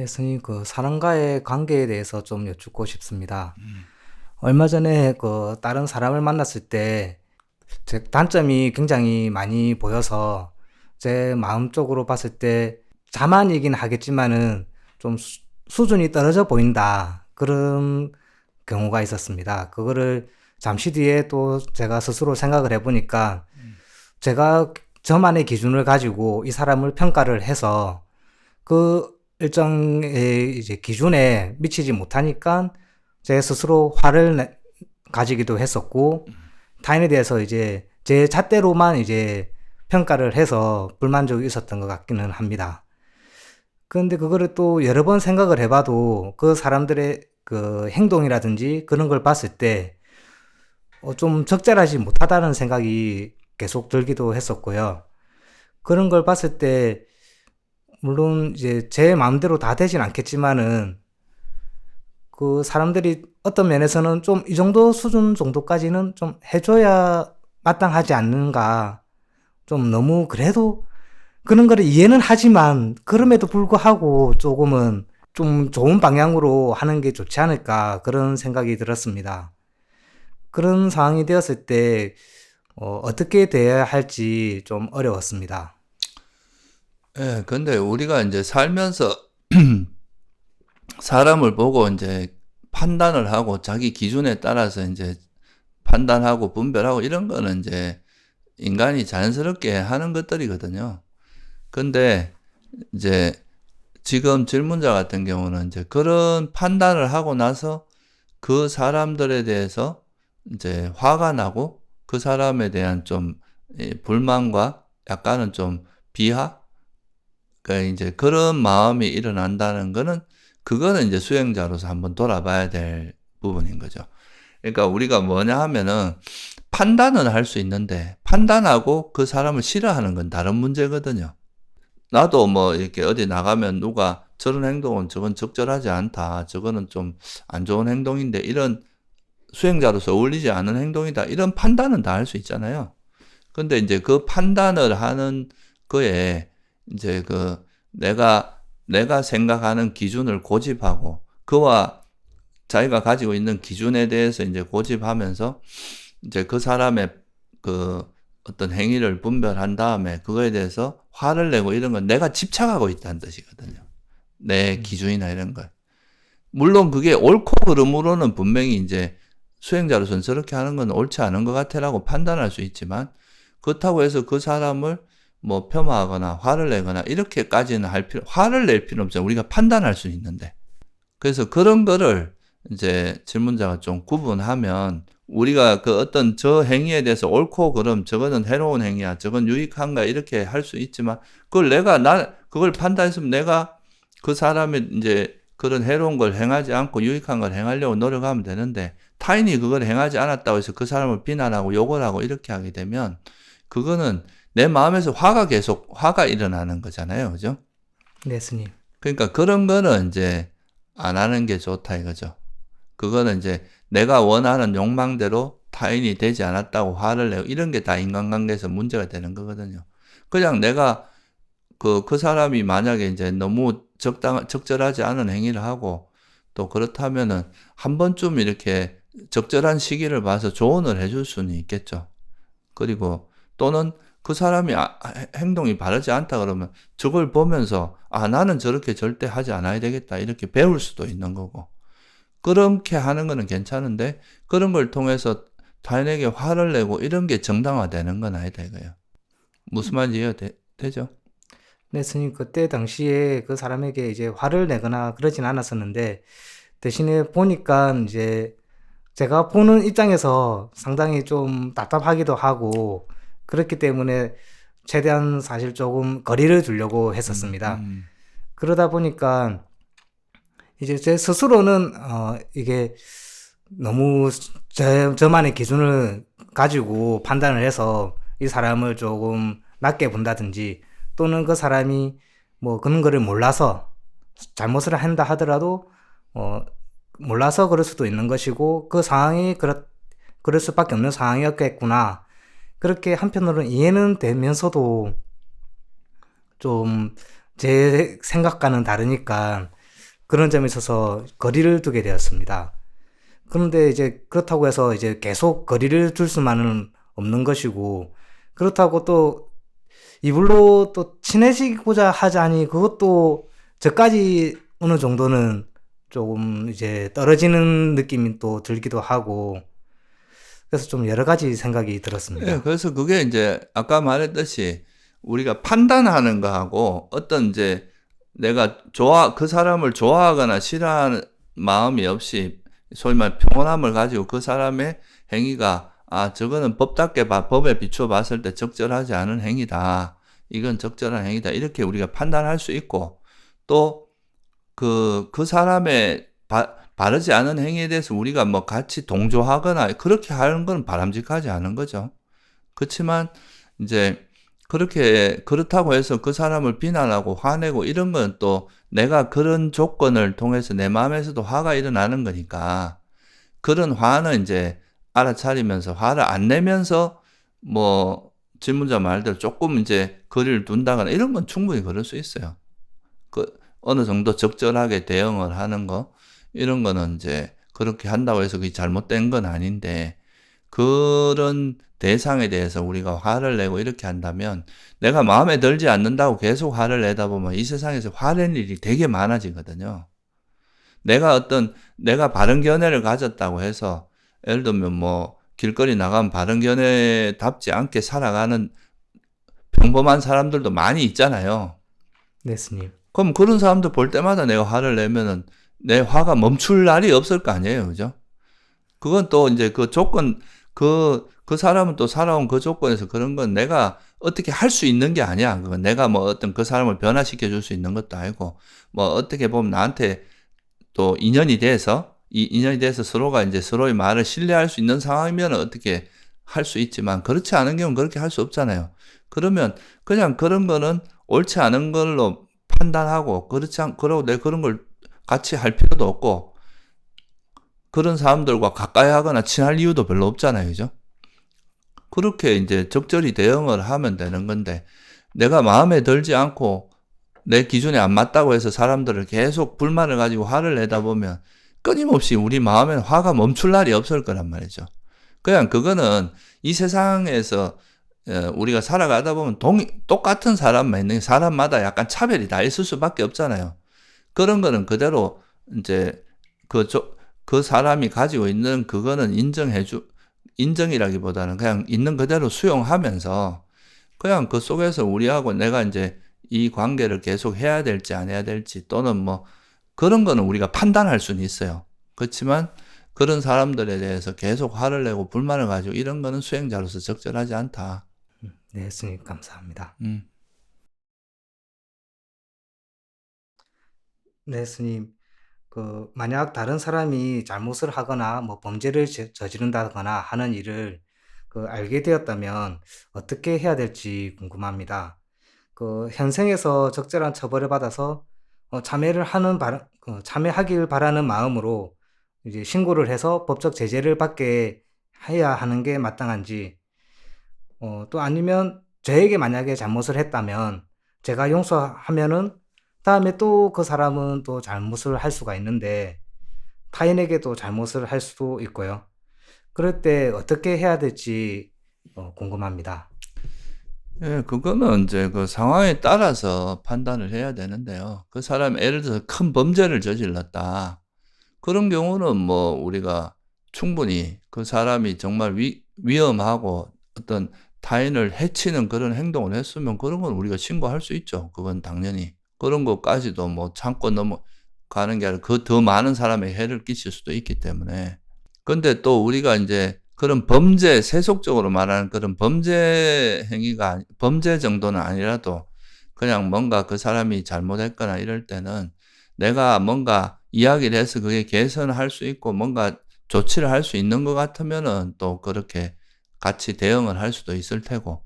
네, 스님, 그 사람과의 관계에 대해서 좀 여쭙고 싶습니다. 얼마 전에 그 다른 사람을 만났을 때 제 단점이 굉장히 많이 보여서 제 마음적으로 봤을 때 자만이긴 하겠지만은 좀 수, 수준이 떨어져 보인다. 그런 경우가 있었습니다. 그거를 잠시 뒤에 또 제가 스스로 생각을 해보니까 제가 저만의 기준을 가지고 이 사람을 평가를 해서 그 일정의 이제 기준에 미치지 못하니까 제 스스로 화를 내- 가지기도 했었고 타인에 대해서 이제 제 잣대로만 이제 평가를 해서 불만족이 있었던 것 같기는 합니다. 그런데 그거를 또 여러 번 생각을 해봐도 그 사람들의 그 행동이라든지 그런 걸 봤을 때 어, 좀 적절하지 못하다는 생각이 계속 들기도 했었고요. 그런 걸 봤을 때 물론 이제 제 마음대로 다 되진 않겠지만은 그 사람들이 어떤 면에서는 좀 이 정도 수준 정도까지는 좀 해줘야 마땅하지 않는가. 좀 너무 그래도 그런 거를 이해는 하지만 그럼에도 불구하고 조금은 좀 좋은 방향으로 하는 게 좋지 않을까 그런 생각이 들었습니다. 그런 상황이 되었을 때 어, 어떻게 대해야 할지 좀 어려웠습니다. 예, 근데 우리가 이제 살면서 사람을 보고 이제 판단을 하고 자기 기준에 따라서 이제 판단하고 분별하고 이런 거는 이제 인간이 자연스럽게 하는 것들이거든요. 근데 이제 지금 질문자 같은 경우는 이제 그런 판단을 하고 나서 그 사람들에 대해서 이제 화가 나고 그 사람에 대한 좀 이, 불만과 약간은 좀 비하? 그러니까 이제 그런 마음이 일어난다는 거는 그거는 이제 수행자로서 한번 돌아봐야 될 부분인 거죠. 그러니까 우리가 뭐냐 하면은 판단은 할 수 있는데 판단하고 그 사람을 싫어하는 건 다른 문제거든요. 나도 뭐 이렇게 어디 나가면 누가 저런 행동은 저건 적절하지 않다. 저거는 좀 안 좋은 행동인데 이런 수행자로서 어울리지 않은 행동이다. 이런 판단은 다 할 수 있잖아요. 근데 이제 그 판단을 하는 거에 이제 그 내가 내가 생각하는 기준을 고집하고 그와 자기가 가지고 있는 기준에 대해서 이제 고집하면서 이제 그 사람의 그 어떤 행위를 분별한 다음에 그거에 대해서 화를 내고 이런 건 내가 집착하고 있다는 뜻이거든요. 내 기준이나 이런 걸. 물론 그게 옳고 그름으로는 분명히 이제 수행자로서는 저렇게 하는 건 옳지 않은 것 같아라고 판단할 수 있지만 그렇다고 해서 그 사람을 뭐 폄하하거나 화를 내거나 이렇게까지는 할 필요, 화를 낼 필요 없잖아요. 우리가 판단할 수 있는데. 그래서 그런 거를 이제 질문자가 좀 구분하면 우리가 그 어떤 저 행위에 대해서 옳고 그름 저거는 해로운 행위야 저건 유익한가 이렇게 할 수 있지만 그걸 내가 나 그걸 판단했으면 내가 그 사람이 이제 그런 해로운 걸 행하지 않고 유익한 걸 행하려고 노력하면 되는데 타인이 그걸 행하지 않았다고 해서 그 사람을 비난하고 욕을 하고 이렇게 하게 되면 그거는 내 마음에서 화가 계속 화가 일어나는 거잖아요. 그죠? 네, 스님. 그러니까 그런 거는 이제 안 하는 게 좋다 이거죠. 그거는 이제 내가 원하는 욕망대로 타인이 되지 않았다고 화를 내고 이런 게 다 인간관계에서 문제가 되는 거거든요. 그냥 내가 그, 그 사람이 만약에 이제 너무 적당, 적절하지 않은 행위를 하고 또 그렇다면은 한 번쯤 이렇게 적절한 시기를 봐서 조언을 해줄 수는 있겠죠. 그리고 또는 그 사람이 아, 행동이 바르지 않다 그러면 저걸 보면서 아 나는 저렇게 절대 하지 않아야 되겠다 이렇게 배울 수도 있는 거고 그렇게 하는 거는 괜찮은데 그런 걸 통해서 타인에게 화를 내고 이런 게 정당화되는 건 아니다 이거예요. 무슨 말인지 이해가 되, 죠 네, 스님, 그때 당시에 그 사람에게 이제 화를 내거나 그러진 않았었는데, 대신에 보니까 이제 제가 보는 입장에서 상당히 좀 답답하기도 하고, 그렇기 때문에 최대한 사실 조금 거리를 두려고 했었습니다. 음, 그러다 보니까 이제 제 스스로는 어 이게 너무 저, 저만의 기준을 가지고 판단을 해서 이 사람을 조금 낮게 본다든지 또는 그 사람이 뭐 그런 거를 몰라서 잘못을 한다 하더라도 어 몰라서 그럴 수도 있는 것이고 그 상황이 그렇 그럴 수밖에 없는 상황이었겠구나. 그렇게 한편으로는 이해는 되면서도 좀 제 생각과는 다르니까 그런 점에 있어서 거리를 두게 되었습니다. 그런데 이제 그렇다고 해서 이제 계속 거리를 둘 수만은 없는 것이고 그렇다고 또 이불로 또 친해지고자 하자니 그것도 저까지 어느 정도는 조금 이제 떨어지는 느낌이 또 들기도 하고 그래서 좀 여러 가지 생각이 들었습니다. 예, 그래서 그게 이제 아까 말했듯이 우리가 판단하는 거하고 어떤 이제 내가 좋아 그 사람을 좋아하거나 싫어하는 마음이 없이 소위 말 평온함을 가지고 그 사람의 행위가 아 저거는 법답게 봐- 법에 비추어 봤을 때 적절하지 않은 행위다. 이건 적절한 행위다. 이렇게 우리가 판단할 수 있고 또그그 사람의 바, 바르지 않은 행위에 대해서 우리가 뭐 같이 동조하거나 그렇게 하는 건 바람직하지 않은 거죠. 그렇지만 이제 그렇게 그렇다고 해서 그 사람을 비난하고 화내고 이런 건 또 내가 그런 조건을 통해서 내 마음에서도 화가 일어나는 거니까 그런 화는 이제 알아차리면서 화를 안 내면서 뭐 질문자 말대로 조금 이제 거리를 둔다거나 이런 건 충분히 그럴 수 있어요. 그 어느 정도 적절하게 대응을 하는 거 이런 거는 이제 그렇게 한다고 해서 그게 잘못된 건 아닌데 그런 대상에 대해서 우리가 화를 내고 이렇게 한다면 내가 마음에 들지 않는다고 계속 화를 내다 보면 이 세상에서 화낼 일이 되게 많아지거든요. 내가 어떤 내가 바른 견해를 가졌다고 해서 예를 들면 뭐 길거리 나가면 바른 견해답지 않게 살아가는 평범한 사람들도 많이 있잖아요. 네, 스님. 그럼 그런 사람들 볼 때마다 내가 화를 내면은 내 화가 멈출 날이 없을 거 아니에요. 그죠? 그건 또 이제 그 조건, 그, 그 사람은 또 살아온 그 조건에서 그런 건 내가 어떻게 할 수 있는 게 아니야. 그건 내가 뭐 어떤 그 사람을 변화시켜 줄 수 있는 것도 아니고, 뭐 어떻게 보면 나한테 또 인연이 돼서, 이 인연이 돼서 서로가 이제 서로의 말을 신뢰할 수 있는 상황이면 어떻게 할 수 있지만, 그렇지 않은 경우는 그렇게 할 수 없잖아요. 그러면 그냥 그런 거는 옳지 않은 걸로 판단하고, 그렇지 않, 그러고 내 그런 걸 같이 할 필요도 없고, 그런 사람들과 가까이 하거나 친할 이유도 별로 없잖아요. 그죠? 그렇게 이제 적절히 대응을 하면 되는 건데, 내가 마음에 들지 않고 내 기준에 안 맞다고 해서 사람들을 계속 불만을 가지고 화를 내다 보면 끊임없이 우리 마음에 화가 멈출 날이 없을 거란 말이죠. 그냥 그거는 이 세상에서 어, 우리가 살아가다 보면 동, 똑같은 사람만 있는 게 사람마다 약간 차별이 다 있을 수밖에 없잖아요. 그런 거는 그대로 이제 그, 조, 그 사람이 가지고 있는 그거는 인정해 주, 인정이라기보다는 그냥 있는 그대로 수용하면서 그냥 그 속에서 우리하고 내가 이제 이 관계를 계속 해야 될지 안 해야 될지 또는 뭐 그런 거는 우리가 판단할 수는 있어요. 그렇지만 그런 사람들에 대해서 계속 화를 내고 불만을 가지고 이런 거는 수행자로서 적절하지 않다. 네, 스님 감사합니다. 음. 네, 스님. 그 만약 다른 사람이 잘못을 하거나 뭐 범죄를 저- 저지른다거나 하는 일을 그 알게 되었다면 어떻게 해야 될지 궁금합니다. 그 현생에서 적절한 처벌을 받아서 어, 참여를 하는 바, 그 참여하길 바라는 마음으로 이제 신고를 해서 법적 제재를 받게 해야 하는 게 마땅한지 어, 또 아니면 저에게 만약에 잘못을 했다면 제가 용서하면은 다음에 또 그 사람은 또 잘못을 할 수가 있는데 타인에게도 잘못을 할 수도 있고요. 그럴 때 어떻게 해야 될지 어, 궁금합니다. 예, 그거는 이제 그 상황에 따라서 판단을 해야 되는데요. 그 사람 예를 들어서 큰 범죄를 저질렀다. 그런 경우는 뭐 우리가 충분히 그 사람이 정말 위, 위험하고 어떤 타인을 해치는 그런 행동을 했으면 그런 건 우리가 신고할 수 있죠. 그건 당연히. 그런 것까지도 뭐 참고 넘어가는 게 아니라 그 더 많은 사람에 해를 끼칠 수도 있기 때문에. 근데 또 우리가 이제 그런 범죄, 세속적으로 말하는 그런 범죄 행위가, 범죄 정도는 아니라도 그냥 뭔가 그 사람이 잘못했거나 이럴 때는 내가 뭔가 이야기를 해서 그게 개선을 할수 있고 뭔가 조치를 할 수 있는 것 같으면은 또 그렇게 같이 대응을 할 수도 있을 테고.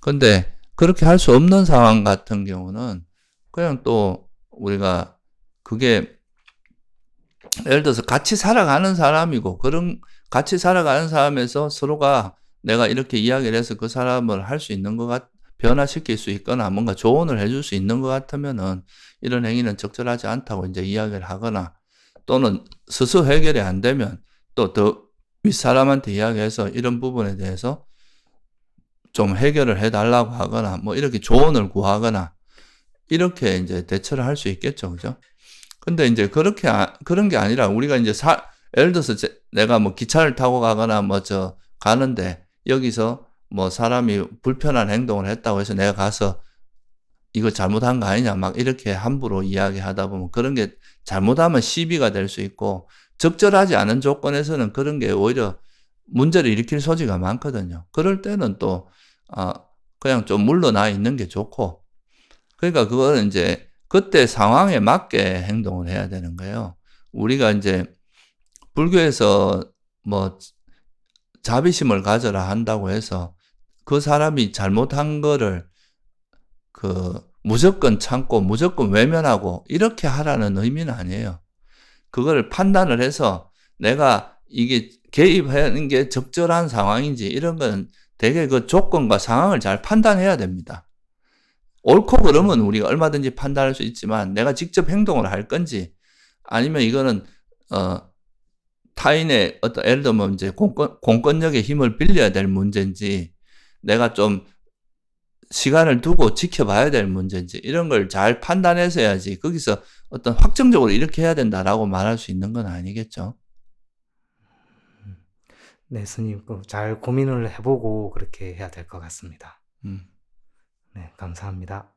근데 그렇게 할 수 없는 상황 같은 경우는 그냥 또 우리가 그게 예를 들어서 같이 살아가는 사람이고 그런 같이 살아가는 사람에서 서로가 내가 이렇게 이야기를 해서 그 사람을 할 수 있는 것 같, 변화시킬 수 있거나 뭔가 조언을 해줄 수 있는 것 같으면은 이런 행위는 적절하지 않다고 이제 이야기를 하거나 또는 스스로 해결이 안 되면 또 더 윗사람한테 이야기해서 이런 부분에 대해서 좀 해결을 해달라고 하거나 뭐 이렇게 조언을 구하거나 이렇게 이제 대처를 할 수 있겠죠. 그죠? 근데 이제 그렇게, 아- 그런 게 아니라 우리가 이제 사, 예를 들어서 제- 내가 뭐 기차를 타고 가거나 뭐 저 가는데 여기서 뭐 사람이 불편한 행동을 했다고 해서 내가 가서 이거 잘못한 거 아니냐 막 이렇게 함부로 이야기하다 보면 그런 게 잘못하면 시비가 될 수 있고 적절하지 않은 조건에서는 그런 게 오히려 문제를 일으킬 소지가 많거든요. 그럴 때는 또, 아, 그냥 좀 물러나 있는 게 좋고, 그러니까 그거는 이제 그때 상황에 맞게 행동을 해야 되는 거예요. 우리가 이제 불교에서 뭐 자비심을 가져라 한다고 해서 그 사람이 잘못한 거를 그 무조건 참고 무조건 외면하고 이렇게 하라는 의미는 아니에요. 그거를 판단을 해서 내가 이게 개입하는 게 적절한 상황인지 이런 건 되게 그 조건과 상황을 잘 판단해야 됩니다. 옳고 그름은 우리가 얼마든지 판단할 수 있지만 내가 직접 행동을 할 건지 아니면 이거는 어 타인의 어떤 예를 들면 이제 공권, 공권력의 힘을 빌려야 될 문제인지 내가 좀 시간을 두고 지켜봐야 될 문제인지 이런 걸 잘 판단해서 해야지 거기서 어떤 확정적으로 이렇게 해야 된다라고 말할 수 있는 건 아니겠죠. 네, 스님, 그잘 고민을 해보고 그렇게 해야 될 것 같습니다. 음. 네, 감사합니다.